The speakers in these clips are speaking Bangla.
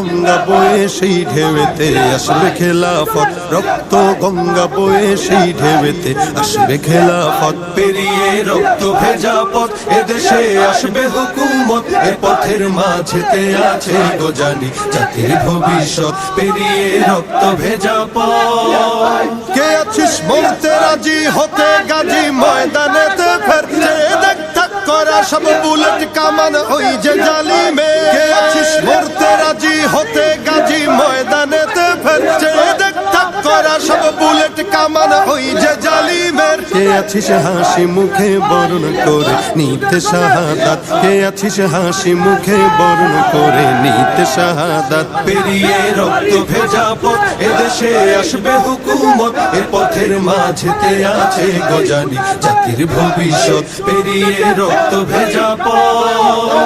গঙ্গা বয়ে সেই ঢেউতে আসবে খেলাফত। রক্ত গঙ্গা বয়ে সেই ঢেউতে আসবে খেলাফত। পেরিয়ে রক্ত ভেজা পথ, এদেশে আসবে হুকুমত। এ পথের মাঝেতে আছে গোজানি জাতির ভবিষ্যৎ। পেরিয়ে রক্ত ভেজা পথ। কে আছিস মরতে রাজি? হতে গাজী ময়দানেতে ফের। দেখ করা সব বুলেট কামান, ওই যে জালিমে। কে আছিস মরতে করা সব বুলেট কামান ওই যে জালিমের। কে আছিস হাসি মুখে বরণ করে নিতে শাহাদাত? কে আছিস হাসি মুখে বরণ করে নিতে শাহাদাত? পেরিয়ে রক্ত ভেজা পথ এদেশে আসবে হুকুমত এ পথের মাঝেতে আছে গজানি জাতির ভবিষ্যৎ। পেরিয়ে রক্ত ভেজা পথ।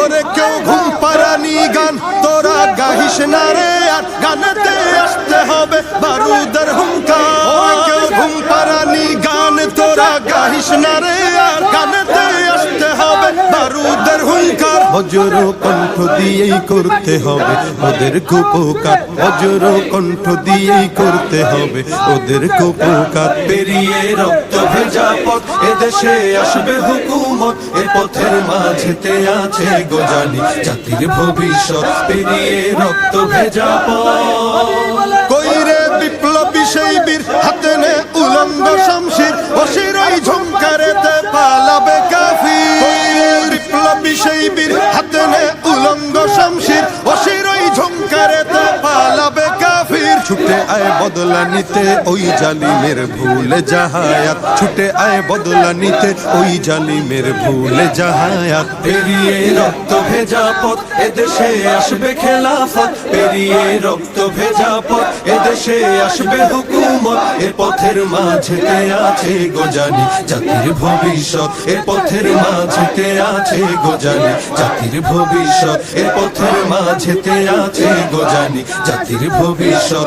ওরে কেউ ঘুম পারানি গান তোরা গাহিস না রে আর গানেতে আসতে হবে। বারুদের হুঙ্কার। কেউ ঘুম পারানি গান তোরা গাহিস না রে আর গানেতে আসতে হবে। বারুদের হুঙ্কার। বজ্র কণ্ঠ দিয়েই করতে হবে। ওদের কুপকার কণ্ঠ দিয়েই করতে হবে। ওদের কুপকার পেরিয়ে রক্ত ভেজা পথ। এদেশে আসবে হুকুমত। এ পথের মাঝেতে আছে গোজানি জাতির ভবিষ্যৎ পেরিয়ে রক্ত ভেজা পথ। বিপ্লবী সেই বীর হাতে নে উলঙ্গ শমশির অশিরই ঝুমকারেতে আয় বদলা নিতে, ওই জালিমের ভুলে জাহায়াত। ছুটে আয় বদলা নিতে, ওই জালিমের ভুলে জাহায়াত। পেরিয়ে রক্ত ভেজা পথ, এদেশে আসবে খেলাফত। পেরিয়ে রক্ত ভেজা পথ, এদেশে আসবে হুকুমত। এ পথের মাঝেতে আছে গোজানি জাতির ভবিষ্যৎ। এ পথের মাঝেতে আছে গোজানি জাতির ভবিষ্যৎ। এ পথের মাঝেতে আছে গোজানি জাতির ভবিষ্যৎ।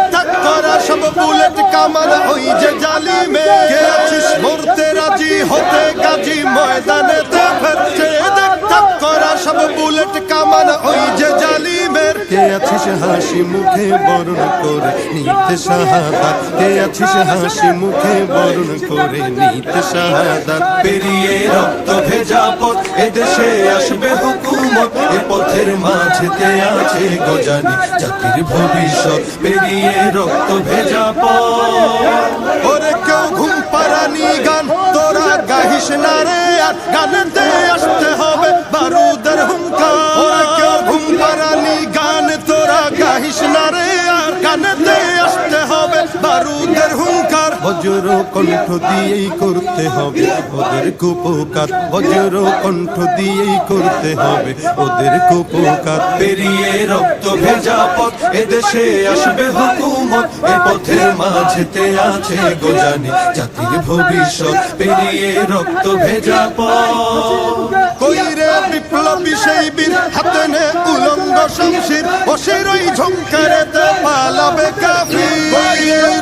সব বুলেট কামান ওই যে জালিমে। কে আছিস মরতে রাজি? হতে গাজি ময়দানে তে ফেরছে। দেখ করা সব বুলেট কামান ওই যে জালিমের কে আছিস হাসি মুখে বরণ করে? নিতে শাহাদাত কে আছিস হাসি মুখে বরণ করে? নিতে শাহাদাত পেরিয়ে রক্ত ভেজা পথ, এদেশে আসবে হুকুমত। এ পথের মাঝেতে আছে গোজানি জাতির ভবিষ্যৎ। পেরিয়ে রক্ত ভেজা পথ। ওরে কেউ ঘুম পারানি গান, তোরা গাহিস না রে আর গানেতে বজ্র কণ্ঠ দিয়েই করতে হবে ওদের কুপকার বজ্র কণ্ঠ দিয়েই করতে হবে ওদের কুপকার পেরিয়ে রক্ত ভেজা পথ এদেশে আসবে হুকুমত এ পথের মাঝেতে আছে গোজানি জাতির ভবিষ্যৎ। পেরিয়ে রক্ত ভেজা পথ। কইরে বিপ্লবী সেই বীর হাতে নে উলঙ্গ শমশির অশিরই ঝঙ্কারেতে পালাবে কাফির।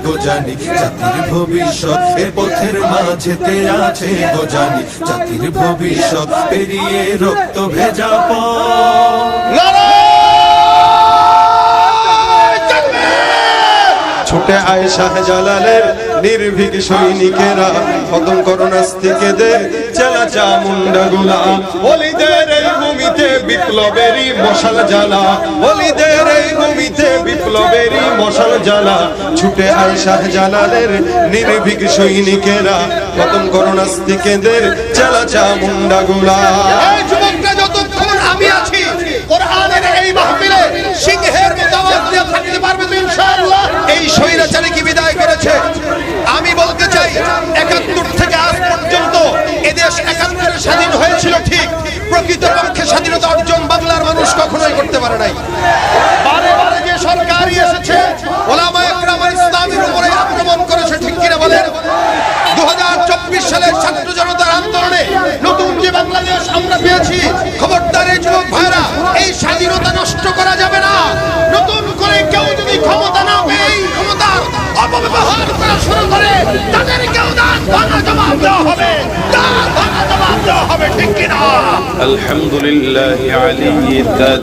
গোজানি জাতির ভবিষ্যৎ এ পথের মাঝেতে আছে গোজানি জাতির ভবিষ্যৎ পেরিয়ে রক্ত ভেজা পথ। ছুটে আয় শাহজালালের নির্ভীক সৈনিকেরা খতম করো নাস্তিকেদের চেলা চামুন্ডা গুলা, অলিদের ভূমিতে বিপ্লবেরই মশাল জ্বালা। অলিদের এই ভূমিতে বিপ্লবেরই মশাল জ্বালা। ছুটে আয় শাহজালালের নির্ভীক সৈনিকেরা খতম করো নাস্তিকেদের চেলা চামুন্ডা গুলা এই যতক্ষণ আমি আছি এই থাকতে পারবে তো ইনশাআল্লাহ। এই কি বিদায় করেছে? দিয়েছি খবরদার এই যুবক ভাইরা, এই স্বাধীনতা নষ্ট করা যাবে না। নতুন করে কেউ যদি ক্ষমতা না পেয়ে এই ক্ষমতা অপব্যবহার করা শুরু করে তাদেরকেও দান ভাঙা জবাব দেওয়া হবে। দান ভাঙা জবাব দেওয়া হবে, ঠিক কিনা? আলহামদুলিল্লাহ আলী